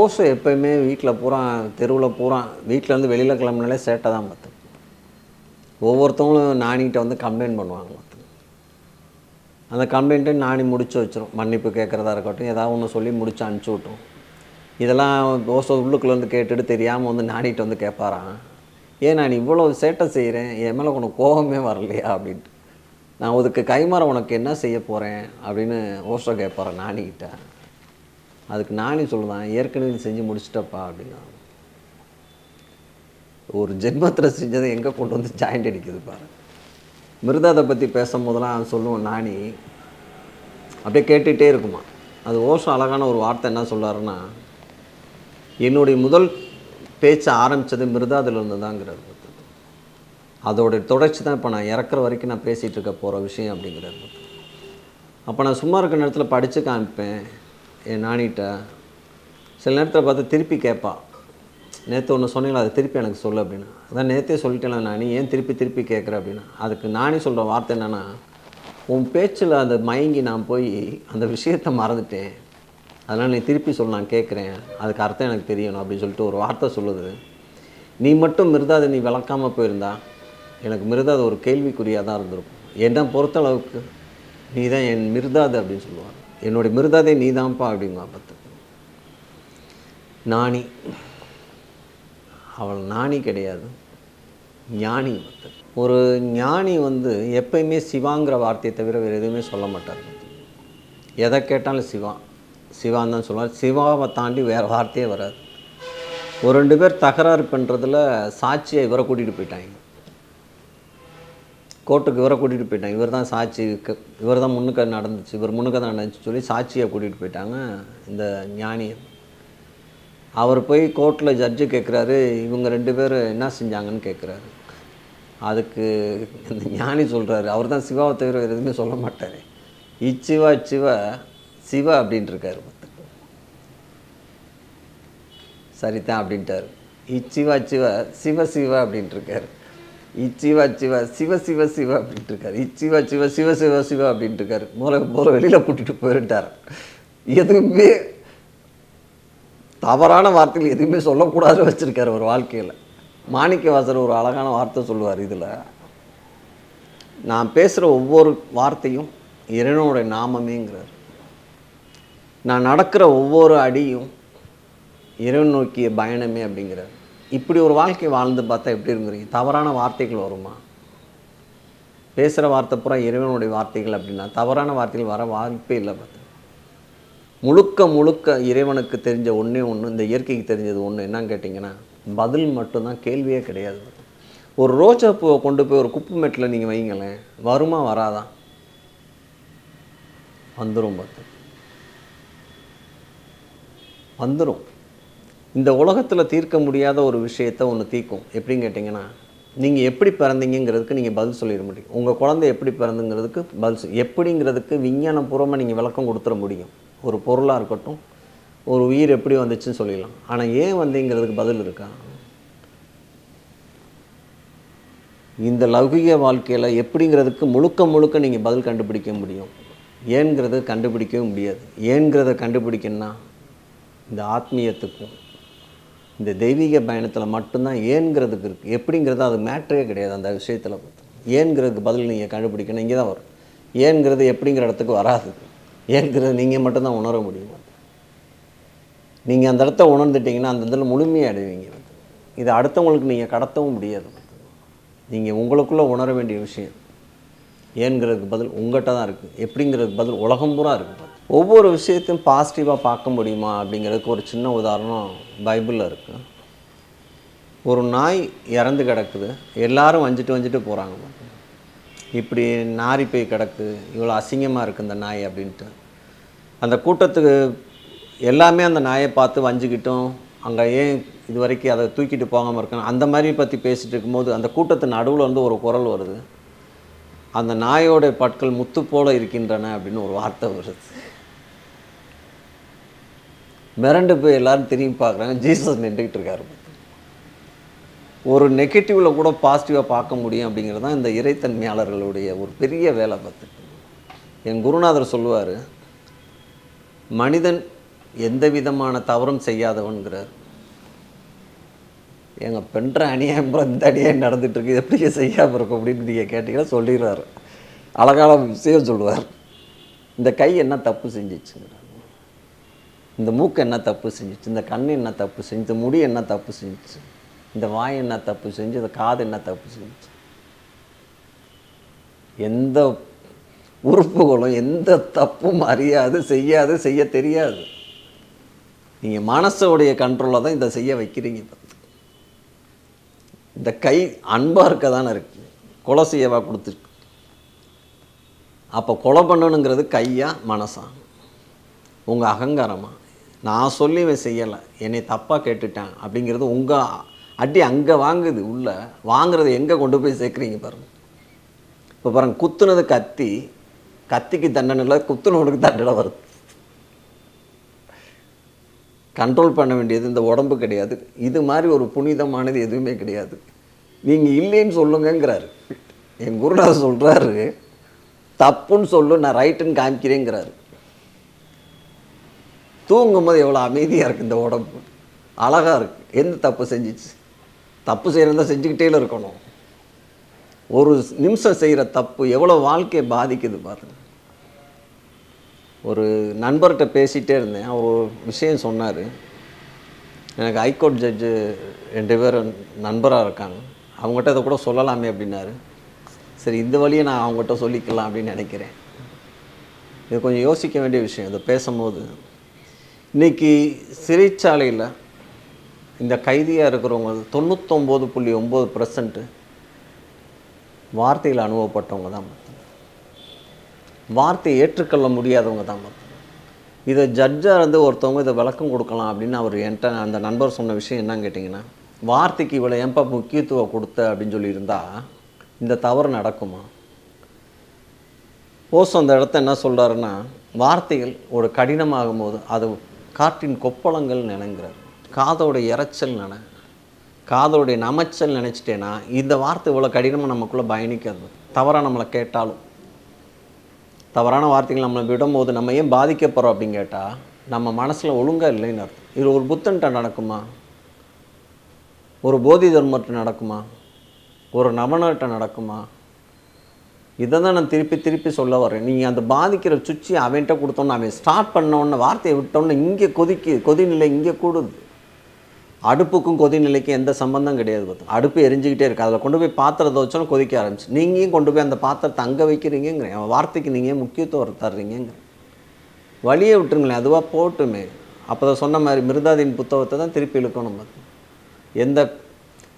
ஓசோ எப்பயுமே வீட்டில் பூரா தெருவில் பூரா வீட்டிலேருந்து வெளியில் கிளம்புனாலே சேட்டை தான் பார்த்து. ஒவ்வொருத்தவங்களும் நானிகிட்ட வந்து கம்ப்ளைண்ட் பண்ணுவாங்க பார்த்து. அந்த கம்ப்ளைண்ட்டு நானி முடிச்சு வச்சிரும். மன்னிப்பு கேட்குறதா இருக்கட்டும் ஏதாவது ஒன்று சொல்லி முடிச்சு அனுப்பிச்சி விட்டோம் இதெல்லாம் ஓசோ உள்ளுக்குள்ளேருந்து கேட்டுட்டு தெரியாமல் வந்து நானிகிட்ட வந்து கேட்பாரான் ஏன் நான் இவ்வளோ சேட்டை செய்கிறேன் என் மேலே உனக்கு கோபமே வரலையா அப்படின்ட்டு. நான் அதுக்கு கைமாற உனக்கு என்ன செய்ய போகிறேன் அப்படின்னு ஓசோ கேட்பாரன் நானிக்கிட்ட? அதுக்கு நானே சொல்லுதான் ஏற்கனவே செஞ்சு முடிச்சிட்டப்பா அப்படின்னா. ஒரு ஜென்மத்தில் செஞ்சதை எங்கே கொண்டு வந்து ஜாயிண்ட் அடிக்குது பாரு. மிருதாதை பற்றி பேசும்போதெல்லாம் சொல்லுவோம் நானி. அப்படியே கேட்டுகிட்டே இருக்குமா. அது ஓஷம் அழகான ஒரு வார்த்தை என்ன சொல்கிறாருன்னா என்னுடைய முதல் பேச்சை ஆரம்பித்தது மிருதாதிலிருந்து தாங்கிறது அதோடைய தொடர்ச்சி தான் இப்போ நான் இறக்குற வரைக்கும் நான் பேசிகிட்டு இருக்க போகிற விஷயம் அப்படிங்கிறது அப்போ நான் சும்மா இருக்க நேரத்தில் படித்து காமிப்பேன். என் நானிட்ட சில நேரத்தில் பார்த்து திருப்பி கேட்பா நேற்று ஒன்று சொன்னீங்களா அதை திருப்பி எனக்கு சொல்லு அப்படின்னு. அதான் நேற்றே சொல்லிட்டேன் நானி ஏன் திருப்பி திருப்பி கேட்குற அப்படின்னா. அதுக்கு நானி சொல்கிற வார்த்தை என்னென்னா உன் பேச்சில் அந்த மயங்கி நான் போய் அந்த விஷயத்தை மறந்துட்டேன். அதனால் நீ திருப்பி சொல் நான் கேட்குறேன் அதுக்கு அர்த்தம் எனக்கு தெரியணும் அப்படின்னு சொல்லிட்டு ஒரு வார்த்தை சொல்லுது. நீ மட்டும் மிருதாதை நீ விளக்காமல் போயிருந்தா எனக்கு மிருதாது ஒரு கேள்விக்குறியாக தான் இருந்திருக்கும். என்னை பொறுத்தளவுக்கு நீ தான் என் மிருதாது அப்படின்னு சொல்லுவார் என்னுடைய மிருதாதே நீதான்ப்பா அப்படிங்குவா பத்து நாணி. அவள் நாணி கிடையாது. ஞானி பத்து ஒரு ஞானி வந்து எப்பயுமே சிவாங்கிற வார்த்தையை தவிர வேறு எதுவுமே சொல்ல மாட்டார். எதை கேட்டாலும் சிவா. சிவான்னு தான் சொல்லுவார். சிவாவை தாண்டி வேறு வார்த்தையே வராது. ஒரு ரெண்டு பேர் தகராறு பண்ணுறதுல சாட்சியை இவரை கூட்டிகிட்டு போயிட்டாங்க. கோர்ட்டுக்கு இவரை கூட்டிகிட்டு போயிட்டாங்க. இவர் தான் சாட்சி இவர் தான் முன்னுக்க நடந்துச்சு. இவர் முன்னுக்க தான் நடந்துச்சு சொல்லி சாட்சியை கூட்டிகிட்டு போயிட்டாங்க இந்த ஞானியை அவர் போய் கோர்ட்டில் ஜட்ஜு கேட்குறாரு இவங்க ரெண்டு பேர் என்ன செஞ்சாங்கன்னு கேட்குறாரு அதுக்கு இந்த ஞானி சொல்கிறாரு அவர் தான் சிவாவை தவிர வேறு எதுவுமே சொல்ல மாட்டார். இச்சிவா சிவ சிவா அப்படின்ட்டு இருக்காரு சரிதான் அப்படின்ட்டாரு. இச்சிவா சிவ சிவ சிவா அப்படின்ட்டுருக்காரு இச்சிவா சிவ சிவ சிவ சிவ அப்படின்ட்டு இருக்காரு. இச்சிவா சிவ சிவ சிவ சிவ அப்படின்ட்டு இருக்காரு. மூளை போகிற வெளியில் கூட்டிகிட்டு போயிட்டார். எதுவுமே தவறான வார்த்தைகள் எதுவுமே சொல்லக்கூடாது வச்சுருக்காரு ஒரு வாழ்க்கையில். மாணிக்கவாசர் ஒரு அழகான வார்த்தை சொல்லுவார் இதில். நான் பேசுகிற ஒவ்வொரு வார்த்தையும் இறைவனுடைய நாமமேங்கிறார். நான் நடக்கிற ஒவ்வொரு அடியும் இறைவன் நோக்கிய பயணமே அப்படிங்கிறார். இப்படி ஒரு வாழ்க்கை வாழ்ந்து பார்த்தா எப்படி இருங்குறீங்க தவறான வார்த்தைகள் வருமா? பேசுகிற வார்த்தை பூரா இறைவனுடைய வார்த்தைகள் அப்படின்னா தவறான வார்த்தைகள் வர வாய்ப்பே இல்லை பார்த்து. முழுக்க முழுக்க இறைவனுக்கு தெரிஞ்ச ஒன்றே ஒன்று இந்த இயற்கைக்கு தெரிஞ்சது ஒன்று என்னன்னு கேட்டிங்கன்னா பதில் மட்டும்தான் கேள்வியே கிடையாது ஒரு ரோஜா பூவை கொண்டு போய் ஒரு குப்பு மெட்டில் நீங்கள் வைங்களேன் வருமா வராதா? வந்துடும் பார்த்து. வந்துடும் இந்த உலகத்தில் தீர்க்க முடியாத ஒரு விஷயத்தை ஒன்று தீர்க்கும் எப்படின்னு கேட்டிங்கன்னா நீங்கள் எப்படி பிறந்தீங்கிறதுக்கு நீங்கள் பதில் சொல்லிட முடியும். உங்கள் குழந்தை எப்படி பிறந்துங்கிறதுக்கு பதில் எப்படிங்கிறதுக்கு விஞ்ஞானபூர்வமாக நீங்கள் விளக்கம் கொடுத்துட முடியும். ஒரு பொருளாக இருக்கட்டும் ஒரு உயிர் எப்படி வந்துச்சுன்னு சொல்லிடலாம். ஆனால் ஏன் வந்தீங்கிறதுக்கு பதில் இருக்கா? இந்த லௌகிக வாழ்க்கையில் எப்படிங்கிறதுக்கு முழுக்க முழுக்க நீங்கள் பதில் கண்டுபிடிக்க முடியும். ஏன்கிறத கண்டுபிடிக்கவும் முடியாது. ஏன்கிறத கண்டுபிடிக்கணும்னா இந்த ஆத்மீயத்துக்கும் இந்த தெய்வீக பயணத்தில் மட்டும்தான் ஏன்கிறதுக்கு இருக்குது எப்படிங்கிறது அது மேட்ரே கிடையாது அந்த விஷயத்தில். ஏன்கிறதுக்கு பதில் நீங்கள் கண்டுபிடிக்கணும் இங்கே தான் வரும். ஏன்கிறது எப்படிங்கிற இடத்துக்கு வராது. ஏன்கிறது நீங்கள் மட்டும்தான் உணர முடியும். நீங்கள் அந்த இடத்த உணர்ந்துட்டீங்கன்னா அந்த இடத்துல முழுமையாக அடைவீங்க. இதை அடுத்தவங்களுக்கு நீங்கள் கடத்தவும் முடியாது. நீங்கள் உங்களுக்குள்ளே உணர வேண்டிய விஷயம். ஏன்கிறதுக்கு பதில் உங்கள்கிட்ட தான் இருக்குது எப்படிங்கிறதுக்கு பதில் உலகம் பூரா இருக்குது ஒவ்வொரு விஷயத்தையும் பாசிட்டிவாக பார்க்க முடியுமா அப்படிங்கிறதுக்கு ஒரு சின்ன உதாரணம் பைபிளில் இருக்குது ஒரு நாய் இறந்து கிடக்குது. எல்லாரும் வஞ்சிட்டு வஞ்சிட்டு போகிறாங்க இப்படி நாரி போய் கிடக்கு. இவ்வளோ அசிங்கமாக இருக்குது இந்த நாய் அப்படின்ட்டு. அந்த கூட்டத்துக்கு எல்லாமே அந்த நாயை பார்த்து வஞ்சிக்கிட்டோம். அங்கே ஏன் இது வரைக்கும் அதை தூக்கிட்டு போகாமல் இருக்காங்க? அந்த மாதிரி பற்றி பேசிகிட்டு இருக்கும்போது அந்த கூட்டத்து நடுவில் வந்து ஒரு குரல் வருது. அந்த நாயோட பற்கள் முத்து போல இருக்கின்றன அப்படின்னு ஒரு வார்த்தை வருது. மிரண்டு போய் எல்லாரும் திரும்பி பார்க்குறாங்க. ஜீசஸ் நின்றுக்கிட்டு இருக்காரு. ஒரு நெகட்டிவில் கூட பாசிட்டிவாக பார்க்க முடியும் அப்படிங்கிறது தான் இந்த இறைத்தன்மையாளர்களுடைய ஒரு பெரிய வேலை பார்த்து. என் குருநாதர் சொல்லுவார் மனிதன் எந்த விதமான தவறும் செய்யாதவன்கிறார். எங்கள் பெண்ற அநியாயம் இந்த அநியாயம் நடந்துகிட்ருக்கு இருக்கு. எப்படி செய்யாமல் இருக்கும்? அப்படின்னு நீங்கள் கேட்டீங்கன்னா சொல்லிடுறாரு. அழகான விஷயம் சொல்லுவார். இந்த கை என்ன தப்பு செஞ்சிச்சுங்கிறார். இந்த மூக்கு என்ன தப்பு செஞ்சுச்சு? இந்த கண் என்ன தப்பு செஞ்சு? இந்த முடி என்ன தப்பு செஞ்சுச்சு? இந்த வாய் என்ன தப்பு செஞ்சு? இந்த காது என்ன தப்பு செஞ்சுச்சு எந்த உறுப்புகளும் எந்த தப்பும் அறியாது செய்யாது செய்ய தெரியாது. நீங்கள் மனசோடைய கண்ட்ரோலில் தான் இதை செய்ய வைக்கிறீங்க. இந்த கை அன்பாக இருக்க தானே இருக்கு. கொலை செய்யவா கொடுத்துருக்கு. அப்போ கொலை பண்ணணுங்கிறது கையா மனசா? உங்கள் அகங்காரமாக நான் சொல்லி இவன் செய்யலை. என்னை தப்பாக கேட்டுட்டேன் அப்படிங்கிறது உங்கள் அடி அங்கே வாங்குது உள்ளே. வாங்குறது எங்கே கொண்டு போய் சேர்க்குறீங்க பாருங்க. இப்போ பாருங்க குத்துனது கத்தி கத்திக்கு தண்டனை இல்லை குத்துனவனுக்கு தண்டனை வருது. கண்ட்ரோல் பண்ண வேண்டியது இந்த உடம்பு கிடையாது. இது மாதிரி ஒரு புனிதமானது எதுவுமே கிடையாது. நீங்கள் இல்லைன்னு சொல்லுங்கங்கிறாரு. என் குருநாதர் சொல்கிறாரு தப்புன்னு சொல்லு நான் ரைட்டுன்னு காமிக்கிறேங்கிறாரு. தூங்கும்போது எவ்வளோ அமைதியாக இருக்குது இந்த உடம்பு? அழகாக இருக்குது எந்த தப்பு செஞ்சிச்சு? தப்பு செய்கிறதா செஞ்சுக்கிட்டே இருக்கணும். ஒரு நிமிஷம் செய்கிற தப்பு எவ்வளோ வாழ்க்கையை பாதிக்குது பாருங்க. ஒரு நண்பர்கிட்ட பேசிகிட்டே இருந்தேன். அவர் ஒரு விஷயம் சொன்னார். எனக்கு ஹைகோர்ட் ஜட்ஜு ரெண்டு பேரும் நண்பராக இருக்காங்க. அவங்ககிட்ட இதை கூட சொல்லலாமே அப்படின்னாரு. சரி இந்த வழியை நான் அவங்ககிட்ட சொல்லிக்கலாம் அப்படின்னு நினைக்கிறேன். இது கொஞ்சம் யோசிக்க வேண்டிய விஷயம். இதை பேசும்போது இன்றைக்கி சிறைச்சாலையில் இந்த கைதியாக இருக்கிறவங்க தொண்ணூத்தொம்பது புள்ளி ஒம்பது பர்சன்ட்டு வார்த்தையில் அனுபவப்பட்டவங்க தான் வார்த்தையை ஏற்றுக்கொள்ள முடியாதவங்க தான் இதை ஜட்ஜாக இருந்து ஒருத்தவங்க இதை விளக்கம் கொடுக்கலாம் அப்படின்னு அவர் என்கிட்ட அந்த நண்பர் சொன்ன விஷயம் என்னன்னு கேட்டிங்கன்னா வார்த்தைக்கு இவ்வளோ ஏன்பா முக்கியத்துவம் கொடுத்த அப்படின்னு சொல்லியிருந்தா இந்த தவறு நடக்குமா? ஓசோ அந்த இடத்த என்ன சொல்கிறாருன்னா வார்த்தைகள் ஒரு கடினமாகும் போது அது காற்றின் கொப்பளங்கள் நினைங்கிறார் காதோட இறைச்சல் நினை காதோடைய நமைச்சல் நினச்சிட்டேன்னா இந்த வார்த்தை இவ்வளோ கடினமாக நமக்குள்ளே பயணிக்காது. தவறாக நம்மளை கேட்டாலும். தவறான வார்த்தைகள் நம்மளை விடும்போது நம்ம ஏன் பாதிக்கப்படுறோம் அப்படின்னு கேட்டால் நம்ம மனசில் ஒழுங்காக இல்லைன்னு அர்த்தம். இது ஒரு புத்தன்ட்ட நடக்குமா? ஒரு போதி தர்மர்கிட்ட நடக்குமா? ஒரு நவனர்கிட்ட நடக்குமா? இதை தான் நான் திருப்பி திருப்பி சொல்ல வரேன் நீங்கள் அந்த பாதிக்கிற சுச்சி அவன்கிட்ட கொடுத்தோன்னு அவன் ஸ்டார்ட் பண்ணோன்னு வார்த்தையை விட்டோன்னு இங்கே கொதிக்கு கொதிநிலை இங்கே கூடுது. அடுப்புக்கும் கொதிநிலைக்கும் எந்த சம்பந்தம் கிடையாது பார்த்து அடுப்பு எரிஞ்சுக்கிட்டே இருக்குது அதில் கொண்டு போய் பாத்திரத்தை வச்சோன்னு கொதிக்க ஆரம்பிச்சு. நீங்களும் கொண்டு போய் அந்த பாத்திரத்தை அங்கே வைக்கிறீங்கிறேன் அவன் வார்த்தைக்கு நீங்கள் முக்கியத்துவம் தர்றீங்கிறேன் வழியை விட்டுருங்களேன் அதுவாக போட்டுமே. அப்போ தான் சொன்ன மாதிரி மிருதாதியின் புத்தகத்தை தான் திருப்பி இழுக்கணும் பார்த்து எந்த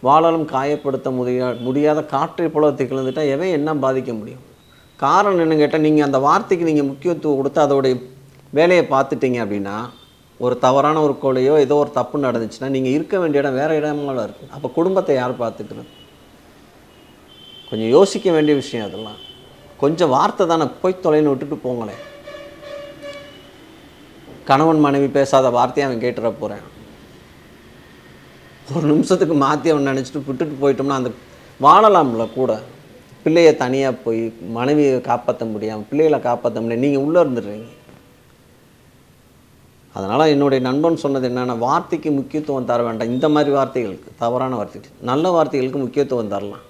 வாழலும் காயப்படுத்த முடியா முடியாத காற்றை போல திகழ்ந்துட்டால் எவன் என்ன பாதிக்க முடியும்? காரணம் என்னன்னு கேட்டால் நீங்கள் அந்த வார்த்தைக்கு நீங்கள் முக்கியத்துவம் கொடுத்து அதோடைய வேலையை பார்த்துட்டீங்க அப்படின்னா ஒரு தவறான ஒரு கொலையோ ஏதோ ஒரு தப்பு நடந்துச்சுன்னா நீங்கள் இருக்க வேண்டிய இடம் வேறு இடங்களா இருக்குது அப்போ குடும்பத்தை யார் பார்த்துக்கிறது? கொஞ்சம் யோசிக்க வேண்டிய விஷயம் அதெல்லாம். கொஞ்சம் வார்த்தை தானே போய் தொலைன்னு விட்டுட்டு போங்களேன். கணவன் மனைவி பேசாத வார்த்தையை அவன் கேட்டுற போகிறேன் ஒரு நிமிஷத்துக்கு மாற்றி அவன் நினச்சிட்டு விட்டுட்டு போயிட்டோம்னா அந்த வாழலாம்ல கூட. பிள்ளையை தனியாக போய் மனைவியை காப்பாற்ற முடியாமல் பிள்ளைகளை காப்பாற்ற முடியாது நீங்கள் உள்ளே இருந்துடுறீங்க. அதனால் என்னுடைய நண்பன் சொன்னது என்னென்னா வார்த்தைக்கு முக்கியத்துவம் தர வேண்டாம். இந்த மாதிரி வார்த்தைகளுக்கு தவறான வார்த்தைகள். நல்ல வார்த்தைகளுக்கு முக்கியத்துவம் தரலாம்.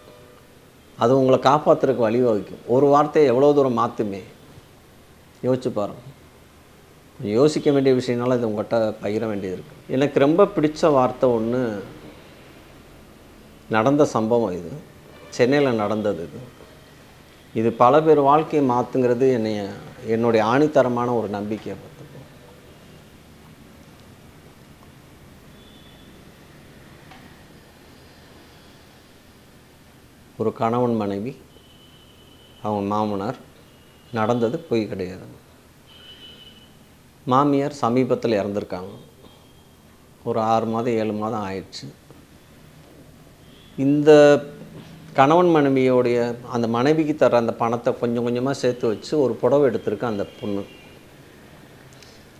அது உங்களை காப்பாற்றுறதுக்கு வழிவகுக்கும் ஒரு வார்த்தையை எவ்வளோ தூரம் மாற்றுமே யோசிச்சு பாருங்கள் யோசிக்க வேண்டிய விஷயம்னால இது உங்கள்கிட்ட பகிர வேண்டியது இருக்குது எனக்கு ரொம்ப பிடிச்ச வார்த்தை ஒன்று நடந்த சம்பவம் இது. சென்னையில் நடந்தது இது. இது பல பேர் வாழ்க்கையை மாற்றுங்கிறது என்னைய என்னுடைய ஆணித்தரமான ஒரு நம்பிக்கையை பார்த்துக்கோ ஒரு கணவன் மனைவி அவங்க மாமனார் நடந்தது பொய் கிடையாது. மாமியார் சமீபத்தில் இறந்துருக்காங்க. ஒரு ஆறு மாதம் ஏழு மாதம் ஆயிடுச்சு. இந்த கணவன் மனைவியோடைய அந்த மனைவிக்கு தர அந்த பணத்தை கொஞ்சம் கொஞ்சமாக சேர்த்து வச்சு ஒரு புடவை எடுத்திருக்கு அந்த பொண்ணு.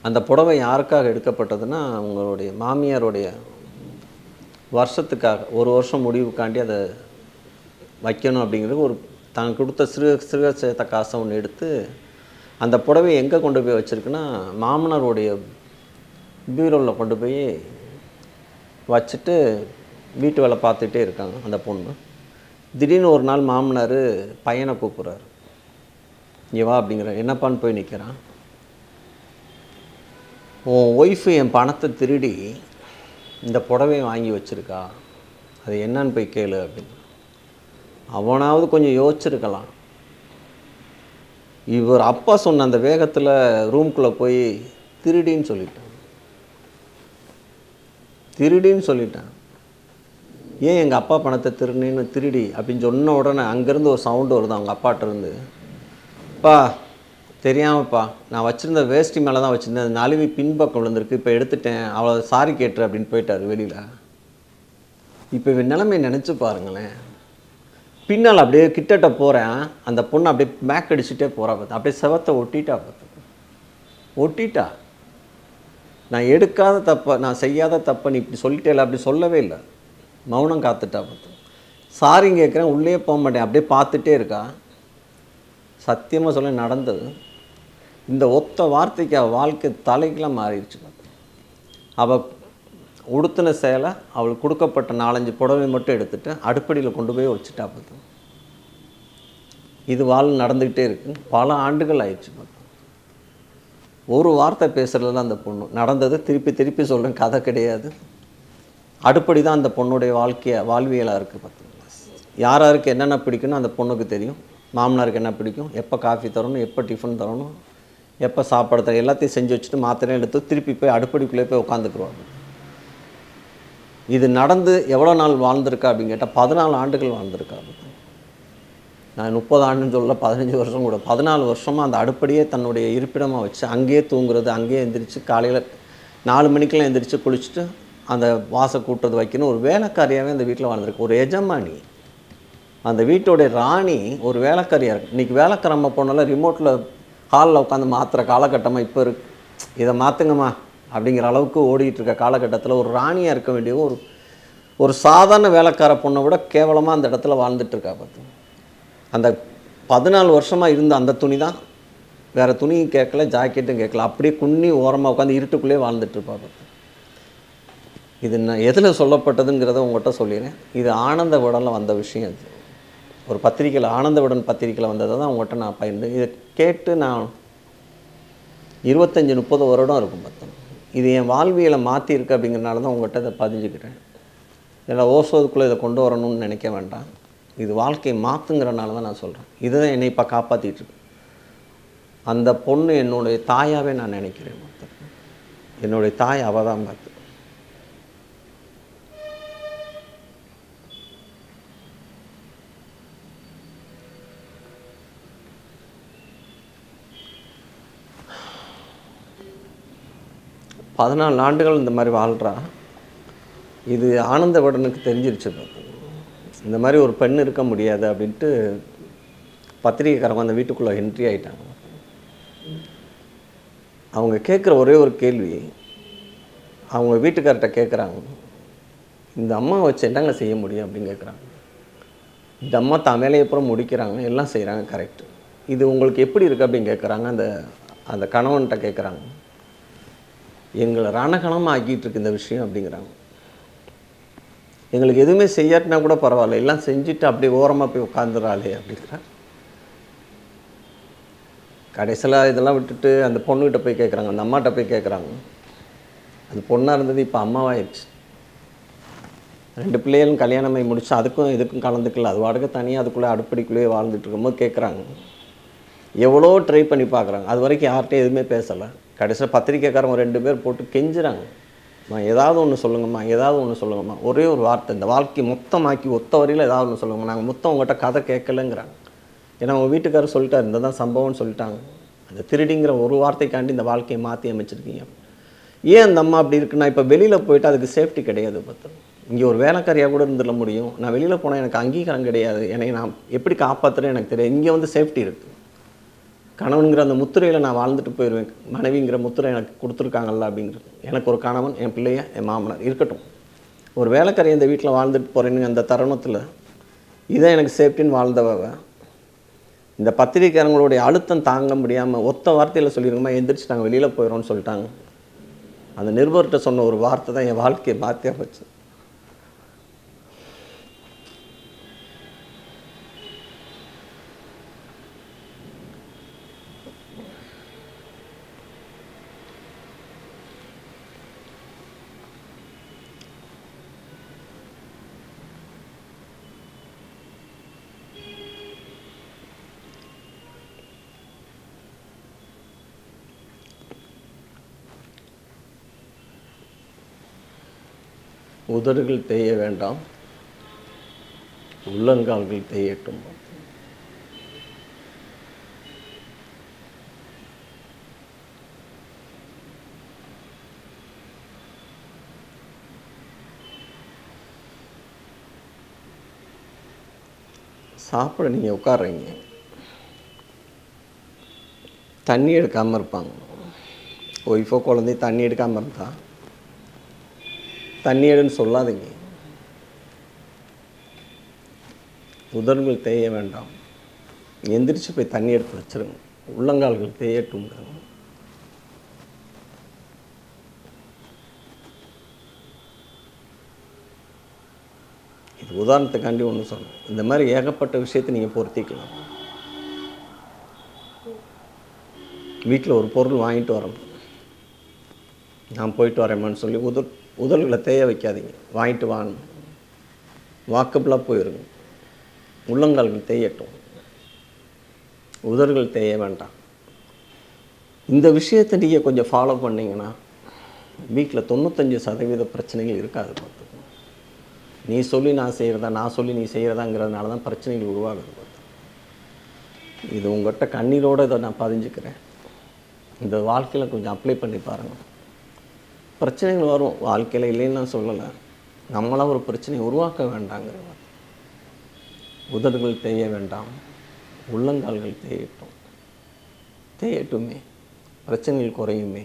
அந்த புடவை யாருக்காக எடுக்கப்பட்டதுன்னா அவங்களுடைய மாமியாருடைய வருஷத்துக்காக ஒரு வருஷம் முடிவுக்காண்டி அதை வைக்கணும் அப்படிங்கிறது ஒரு தான் கொடுத்த சிறு சிறுக சேர்த்த காசை ஒன்று எடுத்து அந்த புடவை எங்கே கொண்டு போய் வச்சுருக்குன்னா மாமனாருடைய பீரோவில் கொண்டு போய் வச்சுட்டு வீட்டு வேலை பார்த்துட்டே இருக்காங்க அந்த பொண்ணு. திடீர்னு ஒரு நாள் மாமனார் பையனை கூப்பிட்றாரு. இங்கே வா அப்படிங்கிற என்னப்பான்னு போய் நிற்கிறான் உன் ஒய்ஃபு என் பணத்தை திருடி இந்த புடவையை வாங்கி வச்சுருக்கா. அது என்னன்னு போய் கேளு அப்படின்னு. அவனாவது கொஞ்சம் யோசிச்சிருக்கலாம். இவர் அப்பா சொன்ன அந்த வேகத்தில் ரூம்குள்ளே போய் திருடின்னு சொல்லிட்டான். திருடின்னு சொல்லிட்டான். ஏன் எங்கள் அப்பா பணத்தை திருடின்னு திருடி அப்படின்னு சொன்ன உடனே அங்கேருந்து ஒரு சவுண்டு வருது அவங்க அப்பாட்டிருந்து அப்பா தெரியாமப்பா நான் வச்சுருந்த வேஷ்டி மேலே தான் வச்சுருந்தேன். அது நழுவி பின்பக்கம் விழுந்திருக்கு. இப்போ எடுத்துட்டேன். அவ்வளோ சாரி கேட்டுரு அப்படின்னு போயிட்டார் வெளியில். இப்போ இவன் நிலைமையை நினச்சி பாருங்களேன். பின்னால் அப்படியே கிட்டட்ட போகிறேன் அந்த பொண்ணு அப்படியே மேக் அடிச்சுட்டே போகிறா பார்த்து. அப்படியே செவத்தை ஒட்டிட்டா பார்த்து. ஒட்டிட்டா? நான் எடுக்காத தப்பை நான் செய்யாத தப்பை நீ இப்படி சொல்லிட்டேல அப்படி சொல்லவே இல்லை. மௌனம் காத்துட்டா பார்த்து சாரி கேட்குறேன் உள்ளே போக மாட்டேன். அப்படியே பார்த்துட்டே இருக்கா. சத்தியமாக சொல்ல நடந்தது. இந்த ஒத்த வார்த்தைக்கு அவள் வாழ்க்கை தலைக்கெலாம் மாறிடுச்சு அவள் உடுத்தின சேலை அவளுக்கு கொடுக்கப்பட்ட நாலஞ்சு புடவை மட்டும் எடுத்துட்டு அடுப்படியில் கொண்டு போய் வச்சுட்டா பார்த்து இது வாழ் நடந்துக்கிட்டே இருக்கு. பல ஆண்டுகள் ஆயிடுச்சு பார்த்து ஒரு வார்த்தை பேசுகிறதுல அந்த பொண்ணு நடந்தது திருப்பி திருப்பி சொல்கிறேன் கதை கிடையாது. அடுப்படி தான் அந்த பொண்ணுடைய வாழ்க்கையை வாழ்வியலாக இருக்குது பார்த்தீங்களா யார் யாருக்கு என்னென்ன பிடிக்குன்னு அந்த பொண்ணுக்கு தெரியும். மாமனாருக்கு என்ன பிடிக்கும்? எப்போ காஃபி தரணும் எப்போ டிஃபன் தரணும் எப்போ சாப்பாடு தரணும் எல்லாத்தையும் செஞ்சு வச்சுட்டு மாத்திரையும் எடுத்து திருப்பி போய் அடுப்படிக்குள்ளே போய் உட்காந்துக்குருவாங்க இது நடந்து எவ்வளோ நாள் வாழ்ந்திருக்கா அப்படின்னு கேட்டால் பதினாலு ஆண்டுகள் வாழ்ந்திருக்கா நான் முப்பது ஆண்டுன்னு சொல்ல பதினஞ்சு வருஷம் கூட. பதினாலு வருஷமாக அந்த அடுப்படியே தன்னுடைய இருப்பிடமாக வச்சு அங்கேயே தூங்குறது அங்கேயே எந்திரிச்சு காலையில் நாலு மணிக்கெல்லாம் எந்திரிச்சு குளிச்சுட்டு அந்த வாசை கூட்டுறது வைக்கணும் ஒரு வேலைக்காரியாகவே அந்த வீட்டில் வாழ்ந்துருக்கு ஒரு எஜமானி அந்த வீட்டோடைய ராணி ஒரு வேலைக்காரியாக இருக்கு. இன்றைக்கி வேலைக்காரம்மா போனால ரிமோட்டில் ஹாலில் உட்காந்து மாற்றுற காலகட்டமாக இப்போ இருக்கு. இதை மாற்றுங்கம்மா அப்படிங்கிற அளவுக்கு ஓடிக்கிட்டு இருக்க காலகட்டத்தில் ஒரு ராணியாக இருக்க வேண்டிய ஒரு ஒரு சாதாரண வேலைக்கார பொண்ணை விட கேவலமாக அந்த இடத்துல வாழ்ந்துட்டுருக்கா பார்த்து அந்த பதினாலு வருஷமாக இருந்த அந்த துணி தான் வேறு துணியும் கேட்கல ஜாக்கெட்டும் கேட்கல. அப்படியே குன்னி ஓரமாக உட்காந்து இருட்டுக்குள்ளேயே வாழ்ந்துட்டு இது நான் எதில் சொல்லப்பட்டதுங்கிறத உங்கள்கிட்ட சொல்லிடுறேன். இது ஆனந்த விடனில் வந்த விஷயம் இது ஒரு பத்திரிக்கையில் ஆனந்த விடன் பத்திரிக்கையில் வந்ததை தான் உங்கள்கிட்ட நான் பயந்து இதை கேட்டு நான் இருபத்தஞ்சி முப்பது வருடம் இருக்கும் பார்த்தோம் இது என் வாழ்வியலை மாற்றிருக்கு அப்படிங்கிறனால தான் உங்கள்கிட்ட இதை பதிஞ்சுக்கிட்டேன். இதில் ஓசோதுக்குள்ளே இதை கொண்டு வரணும்னு நினைக்க வேண்டாம். இது வாழ்க்கையை மாற்றுங்கிறனால தான் நான் சொல்கிறேன் இதுதான் என்னை இப்போ காப்பாற்றிட்டுருக்கு அந்த பொண்ணு என்னுடைய தாயாகவே நான் நினைக்கிறேன் மொத்தம். என்னுடைய தாய் அவள் தான் பார்த்து. பதினாலு ஆண்டுகள் இந்த மாதிரி வாழ்கிறா இது ஆனந்த விடனுக்கு தெரிஞ்சிருச்சு பார்த்து இந்த மாதிரி ஒரு பெண் இருக்க முடியாது அப்படின்ட்டு பத்திரிகைக்காரங்க அந்த வீட்டுக்குள்ளே என்ட்ரி ஆகிட்டாங்க அவங்க கேட்குற ஒரே ஒரு கேள்வி அவங்க வீட்டுக்கார்ட்ட கேட்குறாங்க இந்த அம்மா வச்சு என்னங்க செய்ய முடியும் அப்படின்னு கேட்குறாங்க இந்த அம்மா தான் வேலையை அப்புறம் முடிக்கிறாங்க எல்லாம் செய்கிறாங்க கரெக்ட் இது உங்களுக்கு எப்படி இருக்குது அப்படின்னு கேட்குறாங்க அந்த அந்த கணவன்கிட்ட கேட்குறாங்க எங்களை ரணகணமாக ஆக்கிட்டு இருக்கு இந்த விஷயம் அப்படிங்கிறாங்க. எங்களுக்கு எதுவுமே செய்யாட்டினா கூட பரவாயில்ல. எல்லாம் செஞ்சுட்டு அப்படியே ஓரமாக போய் உட்காந்துறாளே அப்படிங்கிற கடைசியில் இதெல்லாம் விட்டுட்டு அந்த பொண்ணுகிட்ட போய் கேட்குறாங்க அந்த அம்மாட்ட போய் கேட்குறாங்க அந்த பொண்ணாக இருந்தது இப்போ அம்மாவாயிடுச்சு. ரெண்டு பிள்ளைகளும் கல்யாணம் ஆகி முடிச்சு அதுக்கும் இதுக்கும் கலந்துக்கல. அது வாடகை தனியாக அதுக்குள்ளே அடுப்படிக்குள்ளேயே வாழ்ந்துட்டு இருக்கும்போது கேட்குறாங்க எவ்வளோ ட்ரை பண்ணி பார்க்குறாங்க. அது வரைக்கும் யார்கிட்டையும் எதுவுமே பேசலை. கடைசியில் பத்திரிக்கைக்காரங்க ரெண்டு பேர் போட்டு கெஞ்சுறாங்க. அம்மா ஏதாவது ஒன்று சொல்லுங்கம்மா ஏதாவது ஒன்று சொல்லுங்கம்மா ஒரே ஒரு வார்த்தை இந்த வாழ்க்கை மொத்தமாக்கி ஒத்த வரையில் ஏதாவது ஒன்று சொல்லுங்கம்மா நாங்கள் மொத்தம் உங்கள்கிட்ட கதை கேட்கலங்கிறாங்க. ஏன்னா அவங்க வீட்டுக்காரர் சொல்லிட்டார் இந்த தான் சம்பவம்னு சொல்லிட்டாங்க. அந்த திருடிங்கிற ஒரு வார்த்தைக்காண்டி இந்த வாழ்க்கையை மாற்றி அமைச்சிருக்கீங்க. ஏன் அந்த அம்மா அப்படி இருக்குன்னா இப்போ வெளியில் போயிட்டு அதுக்கு சேஃப்டி கிடையாது பார்த்து இங்கே ஒரு வேலைக்காரியாக கூட இருந்துட முடியும். நான் வெளியில் போனால் எனக்கு அங்கீகாரம் கிடையாது. என்னை நான் எப்படி காப்பாற்றுறேன்னு எனக்கு தெரியாது. இங்கே வந்து சேஃப்டி இருக்குது கணவனுங்கிற அந்த முத்திரையில் நான் வாழ்ந்துட்டு போயிடுவேன் மனைவிங்கிற முத்திரை எனக்கு கொடுத்துருக்காங்கல்ல அப்படிங்கிறது. எனக்கு ஒரு கணவன் என் பிள்ளைய என் மாமனார் இருக்கட்டும். ஒரு வேலைக்காரி இந்த வீட்டில் வாழ்ந்துட்டு போகிறேன்னு அந்த தருணத்தில் இதான் எனக்கு சேஃப்டின்னு வாழ்ந்தவ இந்த பத்திரிக்கையாளங்களுடைய அழுத்தம் தாங்க முடியாமல் ஒத்த வார்த்தையில் சொல்லியிருக்கோமா எந்திரிச்சு நாங்கள் வெளியில் போயிடறோம்னு சொல்லிட்டாங்க. அந்த நிருபர்கிட்ட சொன்ன ஒரு வார்த்தை தான் என் வாழ்க்கையை பாத்தியாக போச்சு. உதடுகள் தேய வேண்டாம் உள்ளங்கால்கள் தேயட்டும். சாப்பிட நீங்கள் உட்காடுறீங்க தண்ணி எடுக்காமல் இருப்பாங்க. ஒய்ஃபோ குழந்தை தண்ணி எடுக்காமல் இருந்தால் தண்ணி எடுன்னு சொல்லாதீங்க. உதடுகள் தேய வேண்டாம். எந்திரிச்சு போய் தண்ணி எடுத்து வச்சிருங்க. உள்ளங்கால்கள் தேயட்டும் இது உதாரணத்துக்காண்டி ஒன்று சொன்னேன் இந்த மாதிரி ஏகப்பட்ட விஷயத்தை நீங்கள் பொருத்திக்கலாம். வீட்டில் ஒரு பொருள் வாங்கிட்டு வரணும் நான் போயிட்டு வரேம்மான்னு சொல்லி உதல் உதல்களை தேய வைக்காதீங்க. வாங்கிட்டு வாங்க. வாக்கபிளாக போயிருங்க. உள்ளங்கால்கள் தேயட்டும். உதல்கள் தேய வேண்டாம். இந்த விஷயத்தை நீங்கள் கொஞ்சம் ஃபாலோ பண்ணிங்கன்னா வீட்டில் தொண்ணூத்தஞ்சு சதவீத பிரச்சனைகள் இருக்காது பார்த்துக்கோங்க நீ சொல்லி நான் செய்கிறதா நான் சொல்லி நீ செய்கிறதாங்கிறதுனால தான் பிரச்சனைகள் உருவாகுது பார்த்து. இது உங்கள்கிட்ட கண்ணீரோடு இதை நான் பதிஞ்சுக்கிறேன். இந்த வாழ்க்கையில் கொஞ்சம் அப்ளை பண்ணி பாருங்கள் பிரச்சனைகள் வரும். வாழ்க்கையில் இல்லைன்னு நான் சொல்லலை. நம்மளாக ஒரு பிரச்சனையை உருவாக்க வேண்டாங்கிற உதடுகள் தேய வேண்டாம். உள்ளங்கால்கள் தேயட்டும். தேயட்டுமே. பிரச்சனைகள் குறையுமே.